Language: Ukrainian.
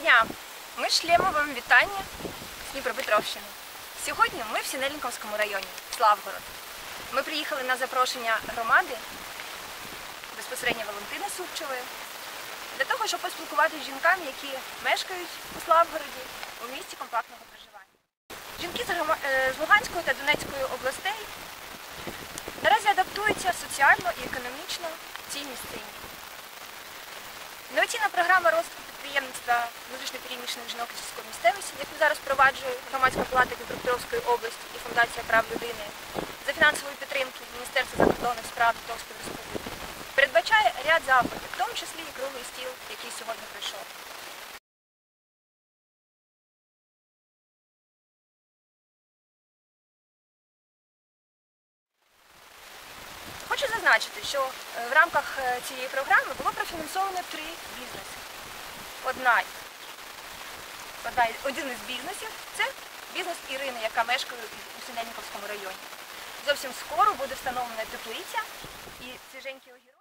дня! Ми шлємо вам вітання з Дніпропетровщини. Сьогодні ми в Сінельниковському районі, Славгород. Ми приїхали на запрошення громади, безпосередньо Валентини Супчевої, для того, щоб поспілкуватися з жінками, які мешкають у Славгороді у місті компактного проживання. Жінки е, з Луганської та Донецької областей наразі адаптуються соціально і економічно в цій місцині. Інноваційна програма розвитку підприємництва внутрішньопереміщених жінок сільської місцевості, яку зараз впроваджує громадська палата Дніпропетровської області і Фундація прав людини за фінансової підтримки Міністерства закордонних справ Литовської Республіки, передбачає ряд заходів, в тому числі і круглий стіл, який сьогодні пройшов. Хочу зазначити, що е, в рамках е, цієї програми було профінансовано три бізнеси. Одна, одна, один із бізнесів це бізнес Ірини, яка мешкає у Синельниковському районі. Зовсім скоро буде встановлена теплиця і свіженький огірок.